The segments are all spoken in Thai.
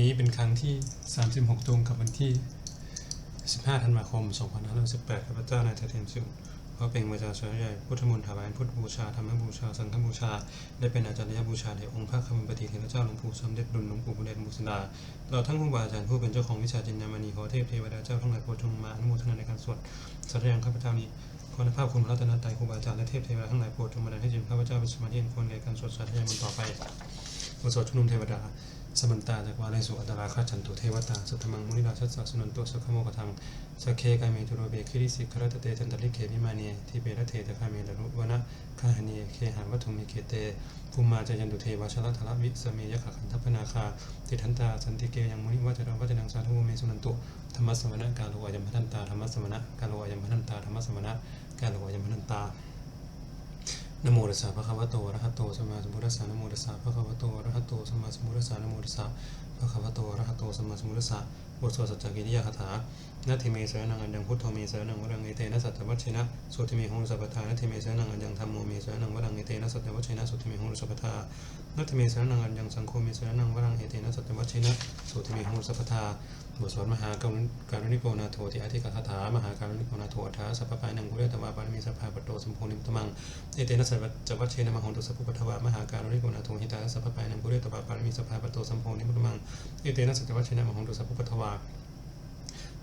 นี้เป็นครั้งที่ 36 ตรงกับวันที่ 15 ธันวาคม 2518ข้าพเจ้านายเทเทมซิวพระเป็นประชาชนใหญ่พุทธมนต์ถวายพุทธบูชาธรรมบูชา สังฆบูชา ได้เป็นอาจารย์บูชาในองค์พระคำปฏิเทพเจ้าหลวงปู่สมเด็จดุลหลวงปู่บุญเดชมุสดาตลอดทั้งครูบาอาจารย์ผู้เป็นเจ้าของวิชาจินยามณีขอเทพเทวดาเจ้าทั้งหลายโปรดจงมาอนุโมทนาในการสวดสัตยังข้าพเจ้านี้ขอในภาพคุณพระรัตนตรัยครูบาอาจารย์และเทพเทวดาทั้งหลายโปรดจงบันดาลให้จิตข้าพเจ้าเป็นสมาธิอันควรแก่การสวดสัตย์ยังมันต่อไปบทสวดชุมนุมเทวดา สมันตาจากวาเลสุอัตตราคาจันตุเทวตาสุธมังมุนิราชัสสะสุนันตุสุขโมกทังสกเคกาเมตุโรเบคิริสิครตเตจันตลิเขวิมาเนทิเปรเทตคาเมตรุวนะคาหเนเคหาวัตุมิเกเตภูมิมาจายันตุเทวชลทละวิสเมยขะขันทพนาคาติทันตาสันติเกยังมุนิวัจระวัจนังสาธุเมสุนันตุธรรมสมณะกาโลอายัมพันตาธรรมสมณะกาโลอายัมพันตาธรรมสมณะกาโลอายัมพันตา นโมตัสสะภะคะวะโตอะระหะโตสัมมาสัมพุทธัสสะนโมตัสสะภะคะวะโตอะระหะโตสัมมาสัมพุทธัสสะนโมตัสสะภะคะวะโตอะระหะโตสัมมาสัมพุทธัสสะบทสวดสัจจกิริยาคาถา นาทิเมสนังอันยังพุทโธเมสนังวรังเอเตนะสัจจวัชชนะสุติเมหงสัพพทานาทิเมสนังอันยังธรรมโมเมสนังวรังเอเตนะสัจจวัชชนะสุติเมหงสัพพทานาทิเมสนังอันยังสังโฆเมสนังวรังเอเตนะสัจจวัชชนะสุติเมหงสัพพทาบทสวดมหาการุณิโกนาโทติอธิกคาถามหาการุณิโกนาโทอัฏฐาสัพพะนังกุเรตวาปารมีสัพพะปโตสัมโพนิมตมังเอเตนะสัจจวัชเชนะมโหตุสัพพุปทวามหาการุณิโกนาโทหิตาสัพพายนังกุเรตวาปารมีสัพพะปโตสัมโพนิมตมังเอเตนะสัจจวัชเชนะมโหตุสัพพุปทวา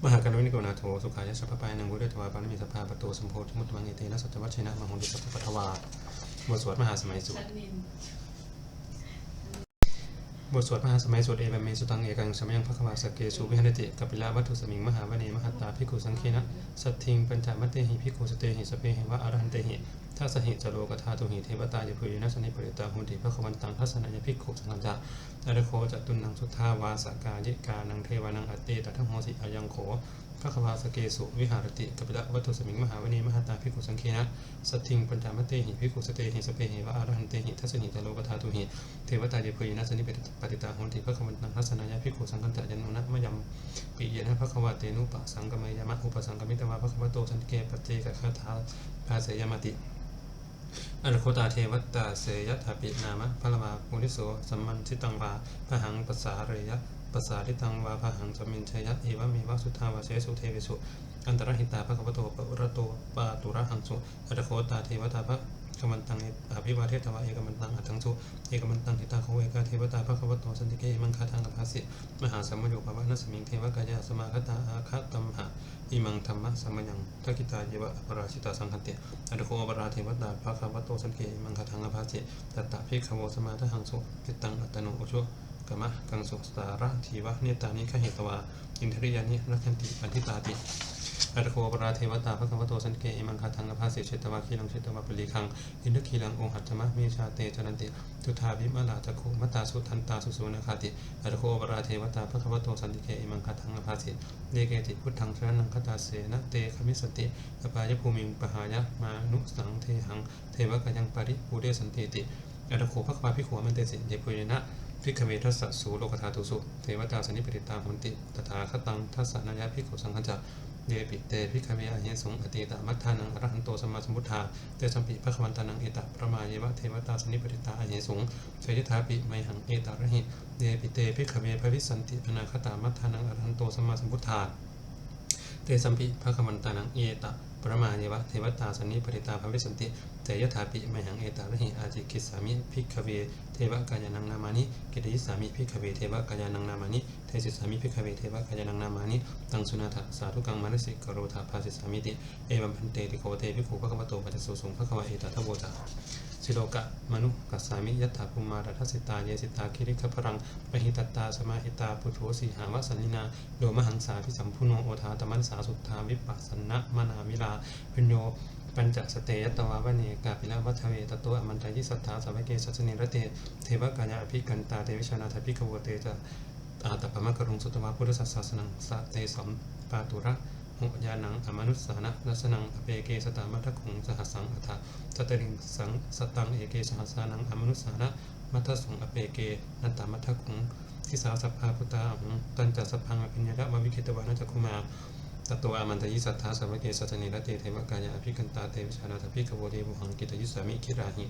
มหาการุณิโกนาโทสุขายะสัพพะปายนังกุเรตวาปานมีสภาประตูสมโพธิมุตมังเอเตนะสัจจวัชชนะมโหตุสัพพุปทวาบทสวดมหาสมัยสุด บทสวดมหาสมัยสวดเอวเมสุตังเอกังสมัยังพระควาสเกสุวิหารติกัปปิลาวัตถุสมิงมหาวเนมหัตตาภิกขุสังเคนะสัตทิงปัญจมัตเตหิภิกขุสเตหิสเปหิวะอรหันเตหิทัสหิจโลกธาตุหิเทวตายภุยนัสนิปริตาหุนติพระควันตังทัสนัยภิกขุสังฆะอรโคจตุนังสุทธาวาสกายิกานังเทวานังอตเตตทังโหสิอายังโข พระควาสเกสุวิหารติกัปปิลาวัตถุสมิงมหาวเนมหัตาภิกขุสังเคนะสัตทิงปัญจมัตเตหิภิกขุสเตหิสเปหิวะอรหันเตหิทัสหิจโลกธาตุหิเทวตาเยเพยนะสนิเปตปฏิตาหนติพระควันตังทัศนายาภิกขุสังกันตยันนะมะยำปิเยนะพระควาเตนุปะสังกมยามะอุปสังกมิตวาพระควโตสันเกปเจกคาถาภาเสยมติอนุโคตาเทวตาเสยถาปินามะพระมาปุริโสสัมมันทิตังวาพหังปัสสาเรยะ ปัสสาทิตังวาพหังสมินชยะเอวะเมวะสุทธาวาเสสุเทวิสุ อันตรหิตาพระควโตปะอุระโตปาตุระหังสุอนุโคตาเทวตาพระกมันตังอภิวาเทตวะเอกมันตังอัตังสุเอกมันตังทิตาโคเวกาเทวตาพระคัมภโตสันติเกมังคาทางกับภาสิมหาสัมมโยภาวะนัสมิงเทวกายาสมาคตาอาคตัมหะอิมังธรรมะสัมมยังทักิตาเยวะอปราชิตาสังคันเตอนุโคอปราเทวตาพระคัมภโตสันติเกมังคาทางกับภาสิตัตตะพิขโวสมาทหังสุกิตังอัตโนอุชุ มะกังสุสตาระทีวะเนตานิขเหตวาอินทริยานิรักขันติปันทิตาติอัตโคปราเทวตาพระคัมภโตสันเกอิมังคาทังอภาสิเชตวาคีลังเชตวาปริคังอินทคีลังองหัตถมะเมชาเตจนันติทุธาวิมาลาจักขุมตาสุทันตาสุสุนคาติอัตโคปราเทวตาพระคัมภโตสันติเกอิมังคาทังอภาสิเดเกติพุทธังชรนังคตาเสนะเตคมิสติอปายภูมิงปหายะมานุสังเทหังเทวกยังปริภูเดสันติติอัตโคพระควาพิขวมันเตสิเยปุยนะ พิกเวทัสสะสูโลกธาตุสุเทวตาสนิปริตาหุนติตถาคตังทัสสะนายะพิกุสังฆจักเยปิเตพิกเวอเหสงอติตามัทธานังอรหันโตสมาสมุทธาเตสัมปิภควันตานังเอตะประมาเยวะเทวตาสนิปริตาอเหสงเสยถาปิไมหังเอตาระหิเยปิเตพิกเวภวิสันติอนาคตามัทธานังอรหันโตสมาสมุทธาเตสัมปิภควันตานังเอตะประมาเยวะเทวตาสนิปริตาภวิสันติเตยถาปิไมหังเอตาระหิอาจิกิสสามิพิกเวเทวกายานังนามานิกิติสามิพิกเวเทวกายานังนามานิเทสิสามิพิกเวเทวกายานังนามานิตังสุนาถสาธุกังมานสิกโรธาภาสิสามิติเอวัมพันเตติโคเตภิกขุภควโตปัจจสุสงภควะเอตทัพโวจาสิโลกะมนุกัสสามิยัตถาภูมารัทสิตาเยสิตาคิริคพรังปหิตตาสมาหิตาปุโถสีหาวสันนินาโดมหังสาพิสัมพุโนโอทาตมันสาสุทธาวิปัสสนะมนามิลาพิญโย ปัญจสเตยตวาวเนกาปิลวัฏเวตโตอมันตายิสัทธาสาวเกสัสนิรเตเทวกายาอภิกันตาเตวิชานาทภิกขวเตจะอาตปมะกรุงสุตวาพุทธศาสนังสะเตสัมปาตุระหุยานังอมนุสสานะลัสนังอเปเกสตามัทคุงสหสังอัฏฐะสตริงสังสตังเอเกสหสานังอมนุสสานะมัทสงอเปเกนัตตามัทคุงทิสาสัพพาพุตาหุงตันจัสพังอภิญญาะววิคิตวานัจคุมา ตตัวอามันตยิสัทธาสวเกสัตนิรเตเทวกายาอภิกันตาเตวิชานาทภิกโวเดบุหังกิตยิสามิคิราหิ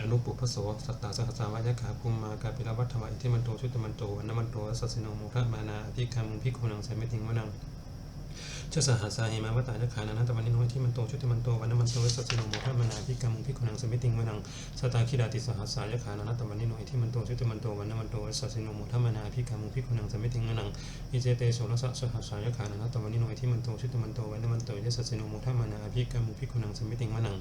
อนุปุพพโสสัตตาสหัสาวายขาภูมากาปิลวัฏถวายที่มันโตชุตมันโตอนมันโตสัสสิโนโมทะมานาพิคามุพิคุนังสมิติงวนัง จ้าสหัสาหิมาวตายขานานาตวันนิโนที่มันโตชุติมันโตวันนมันโตสัสสิโนโมทะมานาพิกามุพิคุนังสมิติงวนังสตาคิดาติสหัสายขานานาตวันนิโนที่มันโตชุติมันโตวันนมันโตสัสสิโนโมทะมานาพิกามุพิคุนังสมิติงวนังอิเจเตโสรสะสหัสายขานานาตวันนิโนที่มันโตชุติมันโตวันนมันโตยสัสสิโนโมทะมานาพิกามุพิคุนังสมิติงวนัง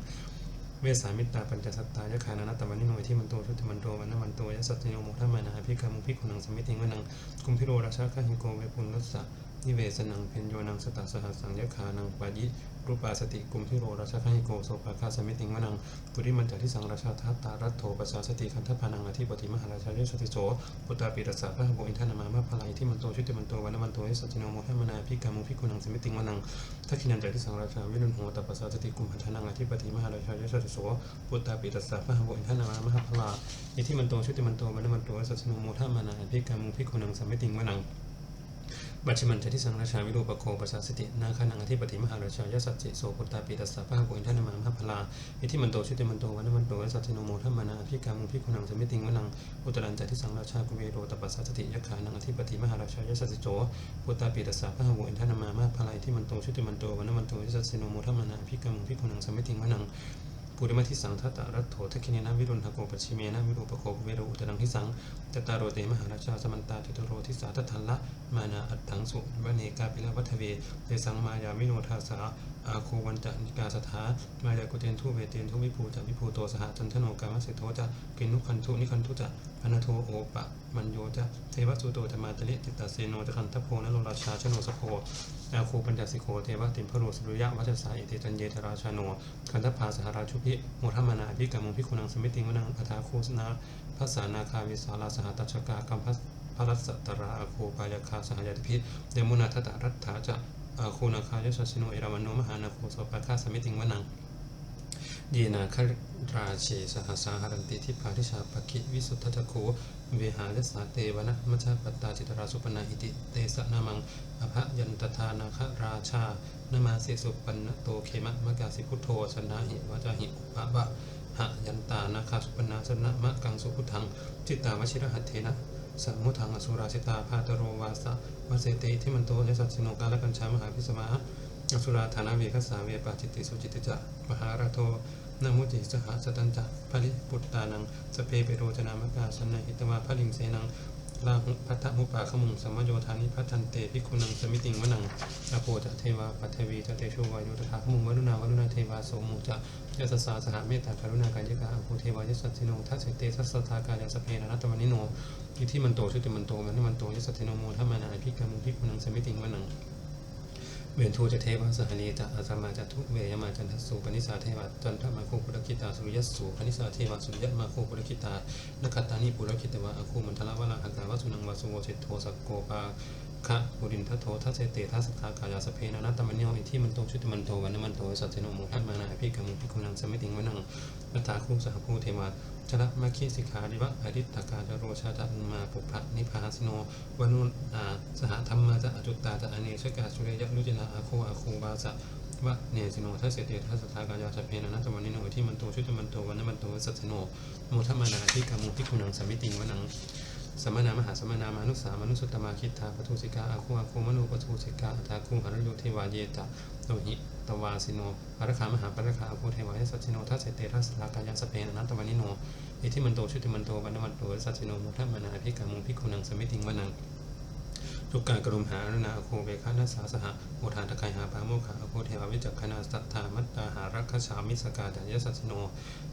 เวสามิตาปัญจสัตตายะขานนัตตวันนิโนที่มันโตชุติมันโตวันนมันโตยสัตติโนโมทัมมานาภิกามุภิกุนังสมิติงวนังกุมพิโรราชาคหิโกเวปุณรัสสะ นิเวสนังเพญโยนังสตาสหัสสังยะขานังปายิรูปาสติกุมพิโรราชาคหิโกโสภาคาสมิติงวนังปุริมันจทิสังราชาทัตตารัตโถปัสสาสติคันทพานังอธิปติมหาราชาเยสติโสปุตตาปิรัสสะพระโบอินทนามามาพลายที่มันโตชุติมันโตวันมันโตยสัตติโนโมทัมมนาภิกามุภิกุนังสมิติงวนังทักขินันจทิสังราชาวิรุณโหตปัสสาสติกุมพันธนังอธิปติมหาราชายสติโสปุตตาปิตัสสะพระหบุอินทนามามาพลาอิทิมันโตชุติมันโตวันมันโตสัสสนุโมทัมนาภิกามุภิกุนังสมิติงวนัง บัชชิมันจทิสังราชาวิรูปโคปัสสาสตินาคานังอธิปติมหาราชายสัจจิโสปุตตาปิตัสสะพระหบุอินทนามามหาพลาอิทิมันโตชุติมันโตวันนมันโตสัสสนุโมทัมมานาภิกามุภิกุนังสมิติงวนังอุตรันจทิสังราชากุเวโรตปัสสาสติยะขานังอธิปติมหาราชายสัจจิโสปุตตาปิตัสสะพระหบุอินทนามามหาพลาอิทิมันโตชุติมันโตวันนมันโตสัสสนุโมทัมมานาภิกามุภิกุนังสมมิติงวนัง ปุริมาทิสังทัตตรัตโถทักขิเนนะวิรุณหโกปชชิเมนะวิรูปโคเวโรอุตรังทิสังตตารโรเตมหาราชาสมันตาทิตโรทิสาทัทันละมานาอัตถังสุวเนกาปิลวัฏเวเตสังมายาวิโนทาสา อาโควันจะนิกาสถามายากุเตนทุเวเตนทุวิภูจะวิภูโตสหจันทโนกามเสโทจะกินุคันทุนิคันทุจะพนโทโอปะมันโยจะเทวสุโตธรรมาตะเลจิตาเซโนจะคันทโพนโรราชาชโนสโพอาโคปัญจสิโคเทวะติมพโรสุริยะวัชสาอิเตจันเยตราชาโนคันทภาสหราชุพิโมทมานาภิกามุพิคุนังสมิติงวนังอัฏาโคสนาภัสสานาคาวิสาลาสหตัชกากัมพัสพรัสตราอาโคปายาคาสหยาติพิเดมุนาทตารัตถาจะ อาโคนาคายสัสสิโนเอราวันโนมหานาโคสปาคาสมิติงวนังเยนาคราเชสหสาหารันติทิพาทิชาปกิวิสุทธจักโขเวหาลสาเตวนะมัชฌปตาจิตราสุปนาหิติเตสะนามังอภยันตทานาคราชานมาเสสุปันโตเขมะมะกาสิพุทโธชนะหิวาจาหิอุปะบะหะยันตานาคาสุปนาชนะมะกังสุพุทังจิตตาวชิระหัตเทนะ สัมมุทังอสุราสิตาพาตโรวาสะวัเสติที่มันโตยสัตสิโนกาลกัญชามหาพิสมาอสุราธานาเวคัสสาเวปาจิตติสุจิตติจะมหาราโทนามุติสหสตันจะพลิปุตตานังสเปเปโรจนามกาสนหิตวาพลิงเสนัง ลาพัทธมุปาขมุงสัมมโยธานิพัทันเตพิคุนังสมิติงวนังอโปจะเทวาปัทวีจะเตโชวายุตถาขมุงวรุณาวรุณาเทวาโสมุจะยัสสาสหเมตตากรุณากายกาอโปเทวายสัสสิโนทัสเตสัสสทากายสเพนะรัตวนิโนที่มันโตชุติมันโตวันนิมันโตยสัสสิโนโมทัมานาภิกามุภิคุนังสมิติงวนัง เวนทูจะเทวสหนีจะอาสมาจะทุเวยมาจันทสุปนิสาเทวะจันทมาโคปุรคิตาสุริยสูปนิสาเทวะสุริยมาโคปุรคิตานคัตตานิปุรคิตวะอคูมันทละวะละหักาวะสุนังวาสุโวเชโทสักโกปาคะบุรินทโททัสเเตทัสสทากายาสเพนะนัตตมันโยอิที่มันโตชุติมันโตวันนมันโตสัจเจโนโมทัตมานาภิกรรมุภิกุนังสมิติงวนังนัตตาคูสหคูเทวะ ชละมาคีสิกขาดิวะอริตตกาจโรชาจันมาปุพพะนิพพาสิโนวนุนาสหธรรมาจะอจุตตาจะอเนชกาสุเรยะรุจินาอาโคอาคูบาสะวะเนสิโนทัสเสเตทัสสทากายาสเพนะนัตวันนิโนอิที่มันโตชุตมันโตวันนมันโตสัจเจโนโมทัมานาภิกรรมุภิกุนังสมิติงวนังสมณามหาสมณามานุสามนุสุตมาคิทาปทุสิกาอาคูอาคูมโนปทุสิกาอัตาคูหรโยเทวาเยตะโตหิ ตวาสิโนปารคามหาปารคาอาคูเทวายสัจิโนทัสเสเตทัสลากายาสเปนอนัตตวานิโนอิทิมันโตชุติมันโตวันนมันโตสัจิโนมุทัมมนาภิกามุภิกุนังสมิติงวนังทุกการกรุมหาอนาโคเวคานาสาสหะโมทานตะไคหาปาโมขาโคเทวาวิจักขณาสัทธามัตตาหารักขฉามิสกาดายสัสสิโน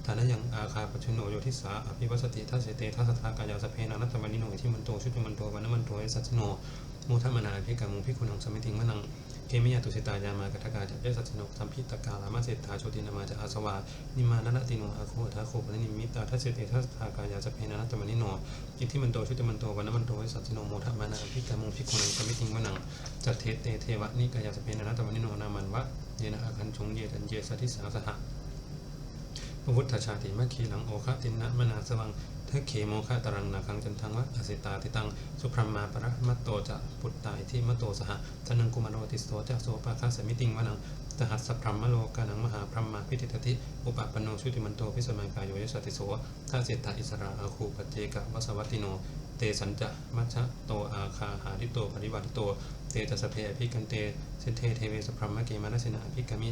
ฐานะยังอาคาปชุโนโยทิสาอภิวัสติทัสเสเตทัสสทากายาสเพนานัตตวันิโนที่มันโตชุติมันโตวันนมันโตสัสสิโนโมทัมนาภิกามุภิกุนังสมิติงวนัง เกมิยาตุสิตายามากตกาจะยสัสสิโนสัมพิตกาลามาเสตาโชตินามาจะอาสวา นิมานนติโนอาโคทาโคปนิมิตาทัสเสเตทัสทากายาสเพนานัตตวันิโนอิทธิมันโตชุติมันโตวันนมันโตสัชชิโนโมทมานาภิกามุภิกุนังสมิติงวนังจัตเทเตเทวะนิกายาสเพนะนัตตวันิโนนามันวะเยนะอาคันชงเยตันเยสัทิสาสหะพระพุทธชาติมัคคีหลังโอคะตินนะมนาสวัง ทเขโมคะตรังนาคังจันทังวะอสิตาติตัง สุพรมาปรมัตโตจะปุตตาอิทิมโตสหทนังกุมารโติสโตจะโสปะคะสมิติงวนังตหัสสะพรหมโลกานังมหาพรหมาพิติตติอุปปปนโนชุติมันโตพิสมังกายโยยสติโสทัเสตาอิสราอาคูปเจกะวสวัติโน เตสัญจะมัชะโตอาคาหาริโตปริวัติโต เตตสเพอภิกันเตเสนเทเทเวสพรหมเกมานสนาภิกามิ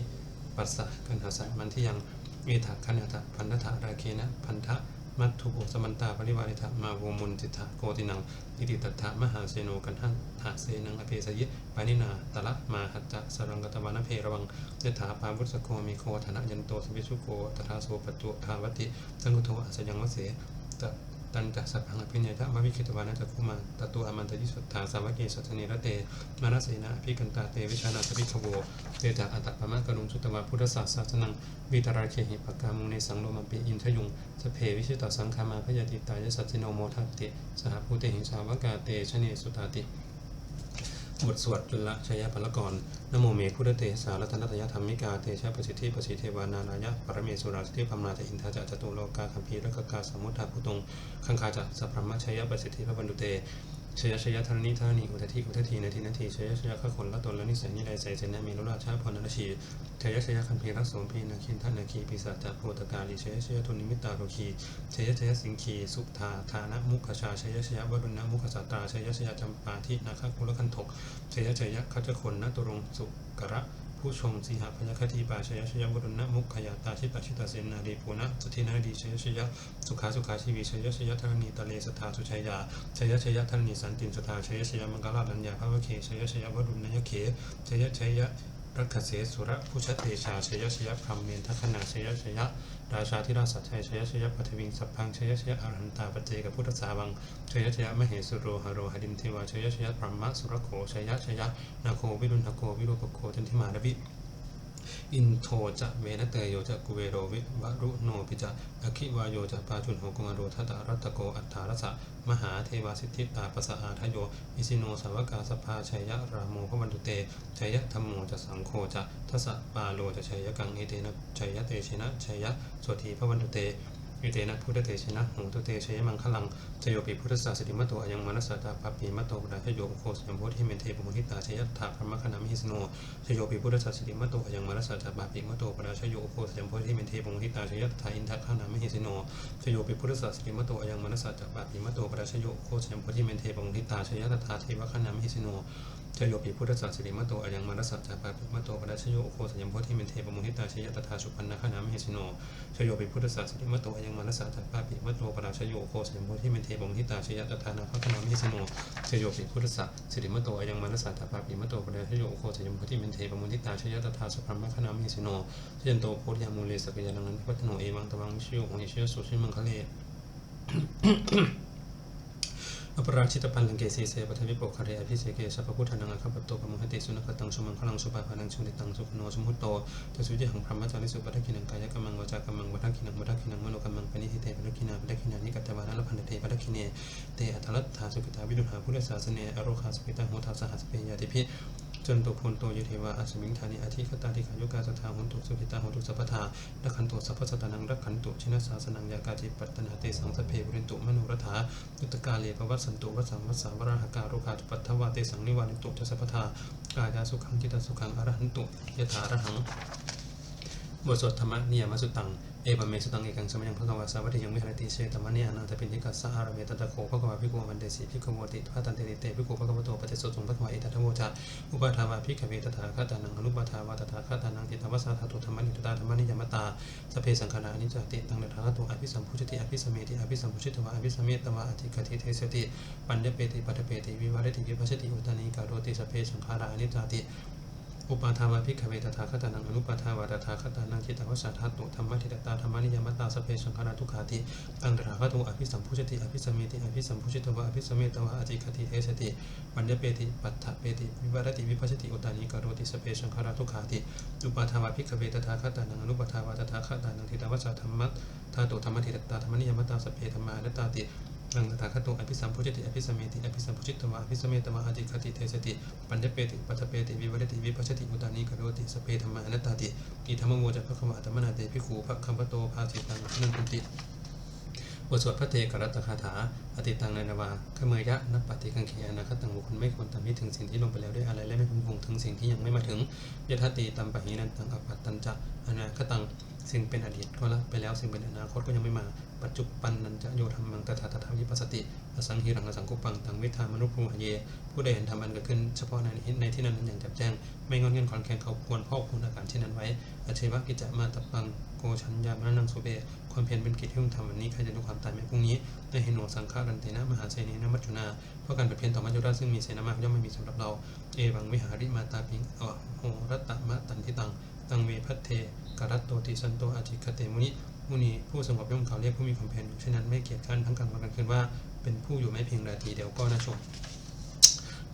ปัสสะกันหาสะมันที่ยังเอถาคันหะพันธะราเคนะพันธะ มัตถุโอสมันตาปริวาริธามาโวมุนจิตถะโกตินังอิติตัตถะมหาเสโนกันทังหาเสนังอเพสยิปานินาตละมาหัจจะสรังกตวานเพระวังยถาปาวุสโกมีโคธนะยันโตสวิชุโกตถาโสปจุทาวติสังกุโทอัสยังวเสต ตันจะสัพพังอภิเนยะมวิคิตวานะจักขุมาตตุอมันตยิสุทธาสาวกเกสัตเนระเตมานาเสนาอภิกันตาเตวิชานาสภิขโวเตจักอัตตปะมะกรุงสุตวาพุทธศาสสนังวิตราเคหิปกามุงในสังโลมปิอินทยุงสเพวิชิตสังคามาพยาติตายสัจจิโนโมทัตติสหภูเตหิสาวกาเตชเนสุตาติ บทสวดจุลชยพลกรนโมเมพุทธเตสารัตนตยธรรมิกาเตชะประสิทธิประสิทธิเทวานานายะปรเมสุราสิทธิพมนาจะอินทาจะจตุโลกาคัมภีรกกาสมุทธาภูตงคังคาจะสัพพมะชยประสิทธิพระบรรดุเต ชยชยธนนิธนนิอุทธิอุทธินาทีนาทีชยชยขคนละตนละนิสัยนิไรใส่เจนะมีรุราชาพรนรชีชยชยคันเพรักโสมพีนาคินท่านนาคีปิสัจจโพตกาลีชยชยทุนิมิตาโรคีชยชยสิงคีสุธาธานะมุขชาชยชยวรุณมุขสัตตาชยชยจำปาทินาคกุลคันถกชยชยคัจคนนตุรงสุกระ ผู้ชมสีหพยคติปาชยชยบุรุณมุขขยาตาชิตาชิตาเสนาดีปุณะสุทินาดีชยชยสุขาสุขาชีวีชยชยธรณีตะเลสถาสุชัยยาชยชยธรณีสันตินสถาชยชยมังกราลัญญาพระวเคชยชยวรุณยเขชยชยรักเสสุระผู้ชัตเตชาชยชยพรมเมนทัคณาชยชย ราชาธิราชสัจชัยชยชยปัทวิงสัพพังชยชยอรหันตาปเจกับพุทธสาวังชยชยมเหสุโรหโรหดิมเทวาชยชยพรหมสุรโขชยชยนาโควิรุณโควิรูปโคจันทิมาลวิ อินโทจะเวนเตโยจะกุเวโรวิวรุโนปิจะอคิวายโยจะปาจุนโหกุมาโรทัตรัตโกอัฏฐารสะมหาเทวาสิทธิตาปสะอาทโยอิสิโนสาวกาสภาชัยยะรามโมพวันตุเตชัยยะธรรมโมจะสังโฆจะทัสสะปาโลจะชัยยะกังเอเตนะชัยยะเตชนะชัยยะโสทีพวันตุเต อิเตนะพุทธเตชนะหงตุเตชยมังคลังชโยปิพุทธศาสดิมโตอยังมนัสสตาปปปีมัตโตดาชโยโคสยมโพธิเมเทปมุทิตาชยถาพรมคณามิหิสโนชโยปิพุทธศาสดิมโตอยังมนัสสตาปปปีมัตโตดาชโยโคสยมโพธิเมเทปมุทิตาชยถาอินทคณามิหิสโนชโยปิพุทธศาสดิมโตอยังมนัสสตาปปปีมัตโตดาชโยโคสยมโพธิเมเทปมุทิตาชยตถาเทวคณามิหิสโน ชโยปิพุทธศาสนิมโตอายังมารสัจจาปาปิมโตปดัชโยโคสยมโพธิเมนเทปมุหิตาชยตถาสุปันนคณามหิสิโนชโยปิพุทธศาสนิมโตอายังมารสัจจาปาปิมโตปดัชโยโคสยมโพธิเมนเทปมุหิตาชยตถานาภคณามหิสิโนชโยปิพุทธศาสนิมโตอายังมารสัจจาปาปิมโตปดัชโยโคสยมโพธิเมนเทปมุหิตาชยตถาสุปันนคณามหิสิโนชยันโตโพธิยามูเลสกยานังนันพัฒโนเอวังตวังชโยโหหิเชยสุชิมังคะเล อปราชิตพันลังเกสีเสปทวิปกคาเรอภิเสเกสัพพุทธนังอคัปปโตปมุหติสุนัขตังสุมังคลังสุปาพนังชุนิตังสุขโนสมุตโตตสุจิหังพรหมจาริสุปัฏฐกินังกายกรรมังวจากรรมังวัฏกินังวัฏกินังมโนกรรมังปณิทิเตปัฏกินาปัฏกินานิกัตตวานะลพันเตปัฏกิเนเตอัตลัตถาสุกิตาวิรุหาพุทธศาสเนอโรคาสุกิตาโหทัสสหัสเปยาติพิ จนตุพลโตยเทวาอัสมิงธานิอาทิคตาติขายุกาสถาหุนตุสุขิตาหุนตุสัพพทารักขันตุสัพพสตานังรักขันตุชินะสาสนังยากาจิปัตตนาเตสังสเพบุรินตุมโนรถายุตกาเลปวัสสันตุวัสสังวัสสาวราหการุขาตุปัทถวาเตสังนิวานิตุจะสัพทากายาสุขังจิตาสุขังอรหันตุยถารหังบทสวดธรรมะนิยมสุตัง เอปเมสุตังเอกังสมัยังพระกวาสาวัติยังวิหารติเชตมะเนอนันตปินทิกัสสะอารเมตตะโคพระกวาภิกขุวันเดสีภิกขโมติพระตันเตติเตภิกขุพระกวาโตปฏิสุทธุพระกวาเอตัทโมจาอุปาทาวาภิกขเวตถาคตานังอนุปาทาวาตถาคตานังติตวัสสะธาตุธรรมนิตตาธรรมนิยมตาสเพสังขารานิจจติตังตถาคตุอภิสัมพุชติอภิสมเมติอภิสัมพุชิตวะอภิสมเมตวะอธิกติเทสติปัญญเปติปัตเปติวิวาเรติวิภัชติอุตานิกาโรติสเพสังขารานิจจติ อุปาทาวาภิกขเวตถาคตานังอนุปาทาวาตถาคตานังคิตาวสัทธาตุธรรมะทิตตาธรรมนิยมตาสเพสังขาราทุกขาติตังตถาคตุอภิสัมพุชติอภิสมเมติอภิสัมพุชิตวะอภิสมเมตวะอจิคติเทสติปัญญเปติปัฏฐเปติวิวารติวิภัชติอุตานิกาโรติสเพสังขาราทุกขาติอุปาทาวาภิกขเวตถาคตานังอนุปาทาวาตถาคตานังทิตาวสัทธรรมะธาตุธรรมะทิตตาธรรมนิยมตาสเพธรรมานัตตาติ นังตถาคตุอภิสัมพุชติอภิสัมเมติอภิสัมพุชิตวะอภิสัมเมตวะอธิคติเทสติปัญญเปติปัตเปติวิวรติวิปัชติอุตานิกโรติสเพธรรมานัตตาติกิธรรมโมจะพระขวาธรรมนาเตภิกขุพระคัมภโตภาสิตังนันตุติบทสวดพระเทกรัตตคาถา อติตังนานาวาขเมยะนับปฏิกังเขียนาคตังบุคคลไม่ควรทำให้ถึงสิ่งที่ลงไปแล้วด้วยอะไร และไม่พึงคงถึงสิ่งที่ยังไม่มาถึงยทัตติตัมปะหินันตังอปัตตัญจะอนาคตังสิ่งเป็นอดีตก็ละไปแล้วสิ่งเป็นอนาคตก็ยังไม่มา ปัจจุบันนันจะโยธรรมังตถาตถาวิปัสสติอสังหิรังอสังกุปังตังวิธามนุภูมิเย ผู้ใดเห็นธรรมอันเกิดขึ้นเฉพาะในในที่นั้นนั้นอย่างแจ่มแจ้ง ไม่งอนเงียนขอนแคนเขาควรพ่อคุณอาการเช่นนั้นไว้อาเชวะกิจจะมาตปังโกชัญญามนังสุเบความเพียรเป็นกิจที่ต้องทำวันนี้ใครจะรู้ความตายแม้พรุ่งนี้ได้เห็นหนสังฆารันเตนะมหาเสนีนมัจจุนาเพราะการเปรียบเพียรต่อมัจจุราชซึ่งมีเสนามากย่อมไม่มีสำหรับเรา เอวังวิหาริมาตาปิงอโหรัตตมะตันทิตัง ตังเวพัทเทกรัตโตติสันโตอาจิคเตมุนิมุนีผู้สงบย่อมเขาเรียกผู้มีความเพียรอยู่เช่นนั้นไม่เกียจข้านทั้งกลางวันกลางคืนว่าเป็นผู้อยู่ไม่เพียงราตรีเดียวก็น่าชม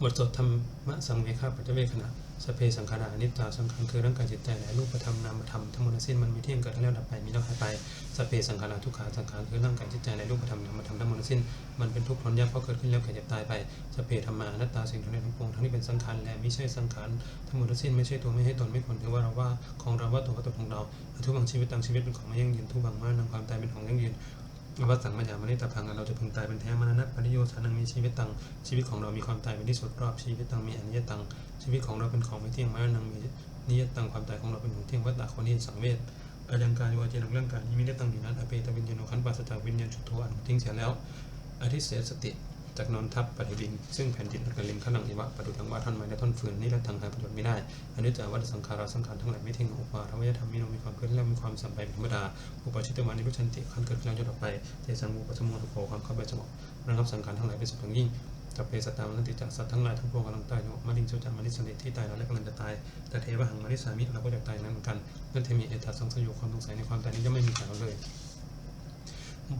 บทสวดธรรมะสังเวคาปัจเจเวขณะ สเพสังขารานิจจาสังขารคือร่างกายจิตใจและรูปธรรมนามธรรมทั้งหมดสิ้นมันไมีเที่ยงเกิดแล้วดับไปมีแล้วหายไปสเพสังขารทุกขาสังขารคือร่างกายจิตใจและรูปธรรมนามธรรมทั้งหมดสิ้นมันเป็นทุกข์ทนยากเพราะเกิดขึ้นแล้วแก่เจ็บตายไปสเพธรรมานัตตาสิ่งทั้งหลายทั้งปวงทั้งที่เป็นสังขารและไม่ใช่สังขารทั้งหมดสิ้นไม่ใช่ตัวไม่ให้ตนไม่ควรถือว่าเราว่าของเราว่าตัวว่าตนของเราทุกบางชีวิตต่างชีวิตเป็นของไม่ยั่งยืนทุกบางมานำความตายเป็นของยั่งยืน วัดสังมัญญามนิตาพังเราจะพึงตายเป็นแท้มรณะปริโยสานังมีชีวิตตังชีวิตของเรามีความตายเป็นที่สุดรอบชีวิตตังมีอนิจตังชีวิตของเราเป็นของไม่เที่ยงมานังมีนิยตังความตายของเราเป็นของเที่ยงวัฏตาคนนี้สังเวชอายังการวาเจนเรื่องการนี้มีได้ตั้งอยู่นั้นอเปตวิญญาณขันปัสจากวิญญาณชุดโทอันทิ้งเสียแล้วอธิเสสติ จากนอนทับปฏิบินซึ่งแผ่นดินกลิมขนังอิวะประดุจังว่าท่อนไม้และท่อนฟืนนี่และทางหาประโยชน์ไม่ได้อนิจจาวัฏสังขารสังขารทั้งหลายไม่เที่ยงอุปาทวยธรรมมิโนมีความเกิดและมีความสัมไปเป็นธรรมดาอุปชิตวานิพุชันติขันเกิดขึ้นแล้วจะดับไปเทสังมุปสมุทุโขความเข้าไปสงบระงับสังขารทั้งหลายเป็นสุขอย่างยิ่งจับเพสตามันติจักสัตว์ทั้งหลายทั้งปวงกำลังตายอยู่มาลิงโจจามานิสันติที่ตายแล้วและกำลังจะตาย แต่เทวะหังมานิสามิเราก็จะตายนั้นเหมือนกันนั่นเทมีเอตัสสังสยุความสงสัยในความตายนี้ย่อมไม่มีแก่เราเลย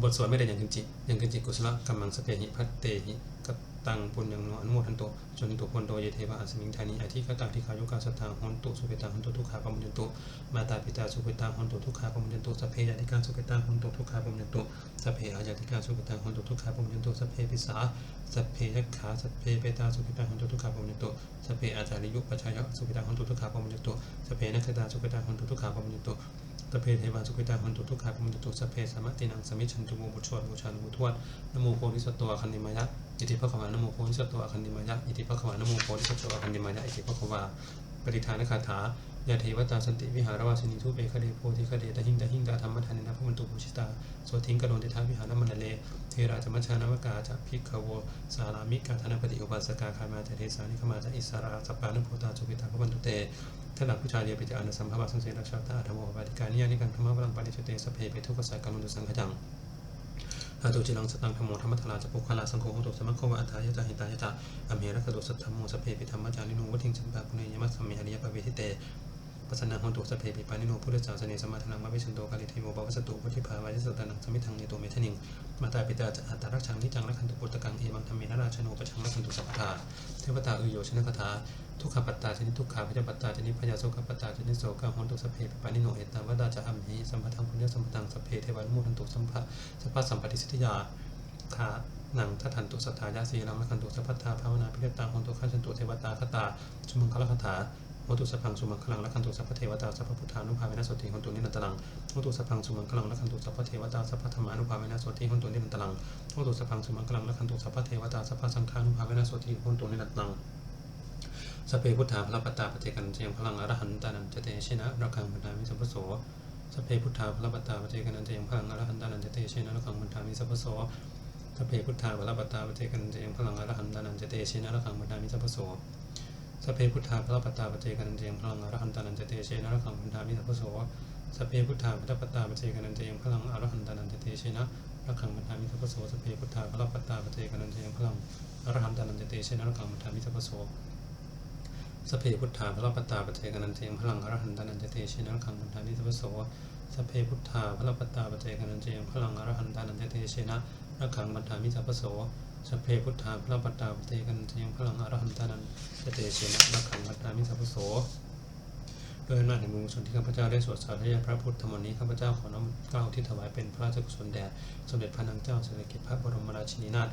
บทสวดไม่ได้อย่างกินจิอย่างกินจิกุศลกัมมังสเปหิพัตเตหิ กตังปุญญังโนอนุโมทันโตจนตุพนโตเยเทวะอัสมิงธานีอธิกตังที่ขายุกาสตางหนตุสุเปตังหนตุทุกขาปมุญญตุมาตาปิตาสุเปตังหนตุทุกขาปมุญญตุสัพเพยาติการสุเปตังหนตุทุกขาปมุญญตุสัพเพอายาติการสุเปตังหนตุทุกขาปมุญญตุสัพเพปิสาสัพเพยขาสัพเพเปตาสุเปตังหนตุทุกขาปมุญญตุสัพเพอาจาริยุปัชยะสุเปตังหนตุทุกขาปมุญญตุสัพเพนักตาสุเปตังหนตุทุกขาปมุญญตุสพเพเทวาสุขิตาหันตุทุกขาปมุจตุสพเพสามตินังสมิชันตุโมบุชวดบูชานุบุทวดนโมโพธิสตัวคันติมายะอิติภควานโมโพธิสัตว์อคันติมายะอิติภควานโมโพธิสัตว์อคันติมายะอิติภควาปฏิทานคาถายาเทวตาสันติวิหารวาสินีทุเปคเดโพธิคเดตหิงตหิงตาธรรมทานินะพมันตุภูชิตาโสทิงกโดนติทาวิหารมันเลเทราจมัชานวกาจะพิกขโวสารามิกาธนปฏิอุปาสกาคามาจะเทสานิขมาจะอิสราสปานุโพตาสุปิตาพมันตุเตถ้าหลักผู้ชายเรียนไปจากอนุสัมภาวะสังเสริฐชาตาธรรมวปาติการนิยานิการธรรมะพลังปาริจเตสเพเปทุกขสัยกรรมตุสังขจัง อาตุจินังสตังธรรมโมธรรมทาราจะปุคลาสังโฆโหตุสมัคโควะอัตถายะจาหิตายะจาอเมระกตุสัทธรรมโมสเพปิธรรมจาริโนวัทิงสัมปะปุเนยมัสสมิหริยปะเวทิเต ปัสนาหนตุสเพปิปานิโนพุทธเจ้าเสนสมาธนังมะวิชันโตกาลิเทโมบาวสตุพุทธิภาวายสตานังสมิทังเนโตเมทนิงมาตาปิตาจะอัตตรักชังนิจังรักขันตุปุตตะกังเอวังธรรมินราชโนปชังรักขันตุสัพพาเทวตาอือโยชนะคาถาทุกขปัตตาชนิทุกขาพยาปัตตาชนิพยาโสกปัตตาชนิโสกาหนตุสเพปิปานิโนเอตาวดาจะอัมหิสัมปทังพุญญสัมปทังสเพเทวานุโมทันตุสัมภะสัพพะสัมปติสิทธิยาคาหนังทัทันตุสัทธายาสีรังมะคันตุสัพพทาภาวนาพิเรตาหนตุขันตุเทวตาคตาสุมังคลคาถา โหตุสัพพังสุมังคลังละคันตุสัพพเทวตาสัพพพุทธานุภาเวนะสติหนตุนินันตลังโหตุสัพพังสุมังคลังละคันตุสัพพเทวตาสัพพธรรมานุภาเวนะสติหนตุนินันตลังโหตุสัพพังสุมังคลังละคันตุสัพพเทวตาสัพพสังฆานุภาเวนะสติหนตุนินันตลังสพเพพุทธาพระปตตาปฏิกันเจียงพลังอรหันตานันจเตชินะระคังพุทธามิสัพพโสสพเพพุทธาพระปตตาปฏิกันเจียงพลังอรหันตานันจเตชินะระคังพุทธามิสัพพโสสพเพพุทธาพระปตตาปฏิกันเจียงพลังอรหันตานันจเตชนะระคังพุทธามิสัพโส สเพพุทธาพระปตตาปฏิกันเจียงพลังอรหันตานันจเตชินะระคังพุทธามิสัพพโสสเพพุทธาพระปตตาปฏิกันเจียงพลังอรหันตานันจเตชินะระคังพุทธามิสัพพโสสเพพุทธาพระปตตาปฏิกันเจียงพลังอรหันตานันจเตชินะระคังพุทธามิสัพพโสสเพพุทธาพระปตตาปเจกันันเตงพลังอรหันตานันเจเตชินะขังพุทธานิสัพพโสสเพพุทธาพระปตตาปเจกันันเตงพลังอรหันตานันเจเตชินะระขังพุทธามิสัพพโส สพเพพุทธาพระปตตาปเตกันังพลังอรหันตานันเตเชนะระขังพุทธามิสัพพโสโดยอำนาจแห่งบุญกุศลที่ข้าพเจ้าได้สวดสาธยายพระพุทธธรรมนี้ข้าพเจ้าขอน้อมเกล้าที่ถวายเป็นพระราชกุศลแด่สมเด็จพระนางเจ้าสิริกิติ์พระบรมราชินีนาถ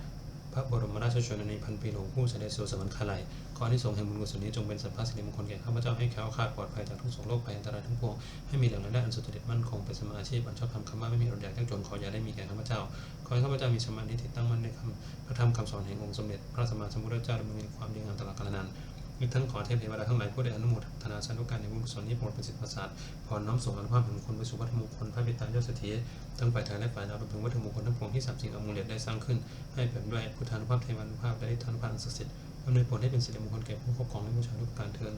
พระบรมราชชนนีพันปีหลวงผู้เสด็จสู่สวรรคาลัยขอที่ทรงแห่งบุญกุศลนี้จงเป็นสัพพะสิริมงคลแก่ข้าพเจ้าให้แข็งขาดปลอดภัยจากทุกโศกโรคภัยอันตรายทั้งปวงให้มีแหล่งรายได้อันสุดเด็ดมั่นคงเป็นสมาอาชีพอันชอบธรรมคำว่าไม่มีอดอยากยากจนขออย่าได้มีแก่ข้าพเจ้าขอให้ข้าพเจ้ามีสมาธิที่ตั้งมั่นในคำพระธรรมคำสอนแห่งองค์สมเด็จพระสัมมาสัมพุทธเจ้าดำเนินความดีงามตลอดกาลนาน อีทั้งขอเทพเทวดาทั้งหลายผู้ได้อนุโมทนาสาธุการในบุญกุศลนี้โปรดเป็นสิทธิประสาทพรน้อมส่งอนุภาพแห่งคนไปสู่วัตถุมงคลพระบิดายอดเสถียรทั้งฝ่ายไทยและฝ่ายลาวรวมถึงวัตถุมงคลทั้งปวงที่สามสิ่งอมูลเลียได้สร้างขึ้น ให้เป็นด้วยพุทธานุภาพเทวานุภาพและอิทธานุภาพอันศักดิ์สิทธิ์อำนวยผลให้เป็นสิริมงคลแก่ผู้ครอบครองและผู้ชาทุกการเทิน